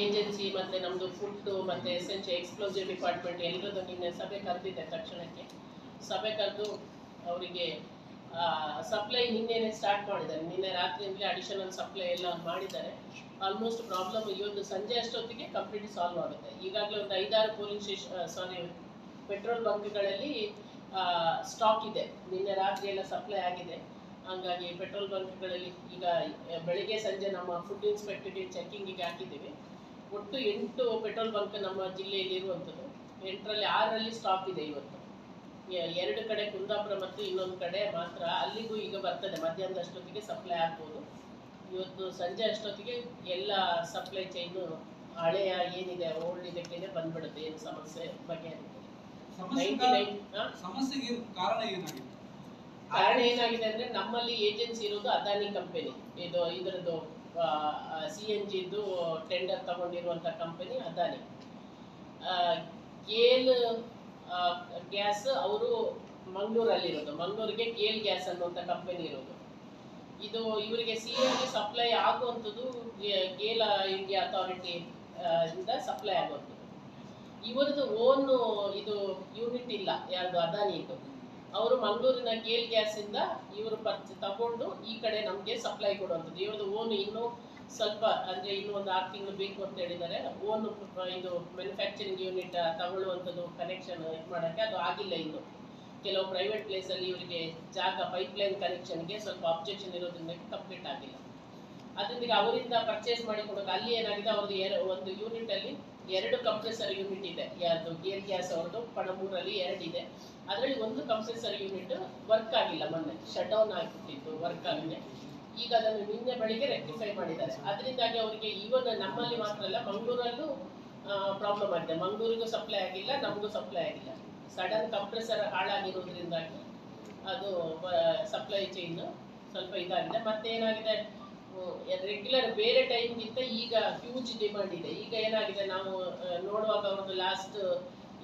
Agency ಮತ್ತೆ ನಮ್ದು food ಮತ್ತೆ ಎಸೆನ್ಷಿಯಲ್ ಎಕ್ಸ್ಪ್ಲೋಸಿವ್ ಡಿಪಾರ್ಟ್ಮೆಂಟ್ ಎಲ್ಲರದ್ದು ನಿನ್ನೆ ಸಭೆ ಕರೆದಿದ್ದೆ ತಕ್ಷಣಕ್ಕೆ. ಸಭೆ ಕರೆದು ಅವರಿಗೆ ಸಪ್ಲೈ ನಿನ್ನೆನೆ ಸ್ಟಾರ್ಟ್ ಮಾಡಿದ್ದಾರೆ. ನಿನ್ನೆ ರಾತ್ರಿಯಿಂದಲೇ ಅಡಿಷನಲ್ ಸಪ್ಲೈ ಎಲ್ಲ ಮಾಡಿದ್ದಾರೆ. ಆಲ್ಮೋಸ್ಟ್ ಪ್ರಾಬ್ಲಮ್ ಇವತ್ತು ಸಂಜೆ ಅಷ್ಟೊತ್ತಿಗೆ ಕಂಪ್ಲೀಟ್ ಸಾಲ್ವ್ ಆಗುತ್ತೆ. ಈಗಾಗಲೇ ಒಂದು ಐದಾರು ಪೋಲಿಂಗ್ ಸ್ಟೇಷನ್ ಸಾರಿ ಪೆಟ್ರೋಲ್ ಬಂಕ್ಗಳಲ್ಲಿ ಸ್ಟಾಕ್ ಇದೆ. ನಿನ್ನೆ ರಾತ್ರಿ ಎಲ್ಲ ಸಪ್ಲೈ ಆಗಿದೆ. ಹಂಗಾಗಿ ಪೆಟ್ರೋಲ್ ಬಂಕ್ಗಳಲ್ಲಿ ಈಗ, ಬೆಳಗ್ಗೆ ಬೆಳಿಗ್ಗೆ ಸಂಜೆ ನಮ್ಮ ಫುಡ್ ಇನ್ಸ್ಪೆಕ್ಟರ್ಗೆ ಚೆಕ್ಕಿಂಗಿಗೆ ಹಾಕಿದ್ದೀವಿ. ಒಟ್ಟು ಎಂಟು ಪೆಟ್ರೋಲ್ ಬಂಕ್ ನಮ್ಮ ಜಿಲ್ಲೆಯಲ್ಲಿ ಇರುವಂಥದ್ದು. ಎಂಟರಲ್ಲಿ ಆರರಲ್ಲಿ ಸ್ಟಾಪ್ ಇದೆ ಇವತ್ತು. ಎರಡು ಕಡೆ ಕುಂದಾಪುರ ಮತ್ತು ಇನ್ನೊಂದು ಕಡೆ ಮಾತ್ರ ಅಲ್ಲಿಗೂ ಈಗ ಬರ್ತದೆ. ಮಧ್ಯಾಹ್ನದ ಅಷ್ಟೊತ್ತಿಗೆ ಸಪ್ಲೈ ಆಗ್ಬೋದು. ಇವತ್ತು ಸಂಜೆ ಅಷ್ಟೊತ್ತಿಗೆ ಎಲ್ಲ ಸಪ್ಲೈ ಚೈನು ಹಳೆಯ ಏನಿದೆ ಓಲ್ಡ್ ಇದಕ್ಕೆ ಬಂದ್ಬಿಡುತ್ತೆ. ಏನು ಸಮಸ್ಯೆ ನೈನ್ ಸಮಸ್ಯೆಗೆ ಕಾರಣ ಏನಾಗಿದೆ? ಕಾರಣ ಏನಾಗಿದೆ ಅಂದ್ರೆ ನಮ್ಮಲ್ಲಿ ಏಜೆನ್ಸಿ ಇರೋದು ಅದಾನಿ ಕಂಪನಿ ಇದು ಇದರದ್ದು ಸಿ ಎನ್ ಜಿದು ಟೆಂಡರ್ ತಗೊಂಡಿರುವಂತ ಕಂಪನಿ ಅದಾನಿ ಗೇಲ್ ಗ್ಯಾಸ್ ಅವರು ಮಂಗಳೂರಲ್ಲಿರೋದು. ಮಂಗಳೂರಿಗೆ ಗೇಲ್ ಗ್ಯಾಸ್ ಅನ್ನುವಂಥ ಕಂಪನಿ ಇರೋದು. ಇದು ಇವರಿಗೆ ಸಿ ಎನ್ ಜಿ ಸಪ್ಲೈ ಆಗುವಂಥದ್ದು ಕೇಲ್ ಇಂಡಿಯಾ ಅಥಾರಿಟಿ ಇಂದ ಸಪ್ಲೈ ಆಗುವಂಥದ್ದು. ಇವರದ್ದು ಓನ್ ಇದು ಯೂನಿಟ್ ಇಲ್ಲ, ಯಾರ್ದು ಅದಾನಿ ಇದು ಅವರು ಮಂಗಳೂರಿನ ಗೇಲ್ ಗ್ಯಾಸ್ ಇಂದ ಇವರು ಪರ್ಚೆ ತಗೊಂಡು ಈ ಕಡೆ ನಮಗೆ ಸಪ್ಲೈ ಕೊಡುವಂಥದ್ದು. ಇವರು ಓನ್ ಇನ್ನು ಸ್ವಲ್ಪ ಅಂದ್ರೆ ಇನ್ನು ಒಂದು ಆರು ತಿಂಗಳು ಬೇಕು ಅಂತ ಹೇಳಿದ್ದಾರೆ. ಓನ್ ಇದು ಮ್ಯಾನುಫ್ಯಾಕ್ಚರಿಂಗ್ ಯೂನಿಟ್ ತಗೊಳ್ಳುವಂಥದ್ದು ಕನೆಕ್ಷನ್ ಇದು ಮಾಡೋಕ್ಕೆ ಅದು ಆಗಿಲ್ಲ ಇನ್ನು. ಕೆಲವು ಪ್ರೈವೇಟ್ ಪ್ಲೇಸಲ್ಲಿ ಇವರಿಗೆ ಜಾಗ ಪೈಪ್ಲೈನ್ ಕನೆಕ್ಷನ್ಗೆ ಸ್ವಲ್ಪ ಅಬ್ಜೆಕ್ಷನ್ ಇರೋದ್ರಿಂದ ಕಂಪ್ಲೀಟ್ ಆಗಿಲ್ಲ. ಅದರಿಂದ ಅವರಿಂದ ಪರ್ಚೇಸ್ ಮಾಡಿ ಕೊಡೋಕೆ ಅಲ್ಲಿ ಏನಾಗಿದೆ, ಅವ್ರದ್ದು ಒಂದು ಯೂನಿಟ್ ಅಲ್ಲಿ ಎರಡು ಕಂಪ್ರೆಸರ್ ಯೂನಿಟ್ ಇದೆ. ಯಾವುದು ಗೇರ್ ಗ್ಯಾಸ್ ಅವ್ರದ್ದು. ಪಣಮೂರಲ್ಲಿ ಎರಡಿದೆ ಅದರಲ್ಲಿ ಒಂದು ಕಂಪ್ರೆಸರ್ ಯೂನಿಟ್ ವರ್ಕ್ ಆಗಿಲ್ಲ ಮೊನ್ನೆ. ಶಟ್ ಡೌನ್ ಆಗಿಬಿಟ್ಟಿತ್ತು ವರ್ಕ್ ಆಗಿದೆ. ಈಗ ಅದನ್ನು ನಿನ್ನೆ ಬೆಳಿಗ್ಗೆ ರೆಕ್ಟಿಫೈ ಮಾಡಿದ್ದಾರೆ. ಅದರಿಂದಾಗಿ ಅವರಿಗೆ ಈವನ್ ನಮ್ಮಲ್ಲಿ ಮಾತ್ರ ಅಲ್ಲ, ಮಂಗಳೂರಲ್ಲೂ ಪ್ರಾಬ್ಲಮ್ ಆಗಿದೆ. ಮಂಗಳೂರಿಗೂ ಸಪ್ಲೈ ಆಗಿಲ್ಲ, ನಮಗೂ ಸಪ್ಲೈ ಆಗಿಲ್ಲ. ಸಡನ್ ಕಂಪ್ರೆಸರ್ ಹಾಳಾಗಿರೋದ್ರಿಂದಾಗಿ ಅದು ಸಪ್ಲೈ ಚೈನ್ ಸ್ವಲ್ಪ ಇದಾಗಿದೆ. ಮತ್ತೆ ಏನಾಗಿದೆ ರೆಗ್ಯುಲರ್ ಬೇರೆ ಟೈಮ್ಗಿಂತ ಈಗ ಹ್ಯೂಜ್ ಡಿಮಾಂಡ್ ಇದೆ. ಈಗ ಏನಾಗಿದೆ ನಾವು ನೋಡುವಾಗ ಅವ್ರದ್ದು ಲಾಸ್ಟ್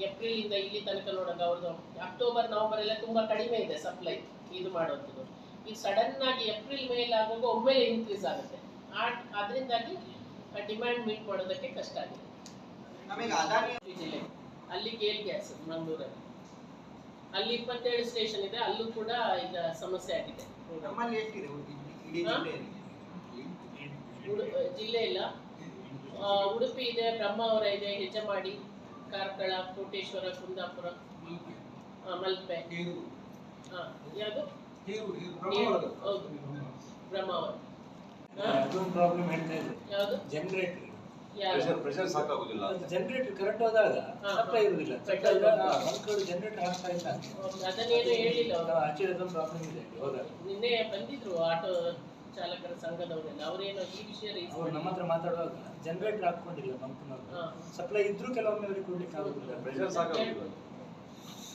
ಏಪ್ರಿಲ್ ಇಂದ ಇಲ್ಲಿ ತನಕ ನೋಡುವಾಗ ಅವ್ರದ್ದು ಅಕ್ಟೋಬರ್ ನವೆಂಬರ್ ಎಲ್ಲ ತುಂಬಾ ಕಡಿಮೆ ಇದೆ ಸಪ್ಲೈ ಇದು ಮಾಡುವಂಥದ್ದು ಈಗ ಸಡನ್ ಆಗಿ ಏಪ್ರಿಲ್ ಮೇಲ್ ಆಗುವಾಗ ಒಮ್ಮೆಲೆ ಇನ್ಕ್ರೀಸ್ ಆಗುತ್ತೆ. ಅದರಿಂದಾಗಿ ಡಿಮ್ಯಾಂಡ್ ಮೀಟ್ ಮಾಡೋದಕ್ಕೆ ಕಷ್ಟ ಆಗಿದೆ. ಜಿಲ್ಲೆ. ಅಲ್ಲಿ ಗೇಲ್ ಗ್ಯಾಸ್ ಮಂಗಳೂರಲ್ಲಿ. ಅಲ್ಲಿ ಇಪ್ಪತ್ತೇಳು ಸ್ಟೇಷನ್ ಇದೆ ಅಲ್ಲೂ ಕೂಡ ಈಗ ಸಮಸ್ಯೆ ಆಗಿದೆ. ನಮ್ಮಲ್ಲಿ ಎಷ್ಟಿದೆ ಇಡೀ- ಇಡೀ ಹಾ? ಜಿಲ್ಲೆಯಲ್ಲಿ ಉಡು- ಜಿಲ್ಲೆ ಇಲ್ಲ. ಆ, ಉಡುಪಿ ಇದೆ ಬ್ರಹ್ಮಾವರ ಇದೆ ಹೆಜಮಾಡಿ ಕಾರ್ಕಳ ಕೋಟೇಶ್ವರ ಕುಂದಾಪುರ ಆ, ಮಲ್ಪೆ. ಹಾ ಯಾವುದು? ಹೌದು. ಬ್ರಹ್ಮಾವರ? ಪ್ರಾಬ್ಲಮ್ ಹೇಳ್ತಾ ಯಾವುದು? ಜನರೇಟರ್ ಪ್ರೆಷರ್ ಪ್ರೆಷರ್ ಸಾಕಾಗುದಿಲ್ಲ ಜನರೇಟರ್ ಕರೆಕ್ಟ್ ಹೋದಾಗ ಸಪ್ಲೈ ಇರುವುದಿಲ್ಲ. ಬಂಕ್ಗಳು ಜನರೇಟರ್ ಆಗ್ತಾ ಇಲ್ಲ. ಅದನ್ನೇನು ಹೇಳಿಲ್ಲ ಅದೊಂದು ಪ್ರಾಬ್ಲಮ್ ಇದೆ. ಹೋದಾಗ. ನಿನ್ನೆ ಬಂದಿದ್ರು ಆಟೋ ಚಾಲಕರ ಸಂಘದವರೆಲ್ಲ ಅವರೇನು ಈ ವಿಷಯ ಅವ್ರು ನಮ್ಮ ಹತ್ರ ಮಾತಾಡುವಾಗ ಜನರೇಟರ್ ಹಾಕೊಂಡಿಲ್ಲ ಸಪ್ಲೈ ಇದ್ರೂ ಕೆಲವೊಮ್ಮೆ ಅವ್ರಿಗೆ ಕೊಡ್ಲಿಕ್ಕೆ ಆಗುದಿಲ್ಲ. ಪ್ರೆಷರ್ ಸಾಕಾಗುದಿಲ್ಲ.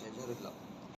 ಹೆಸರಿಲ್ಲ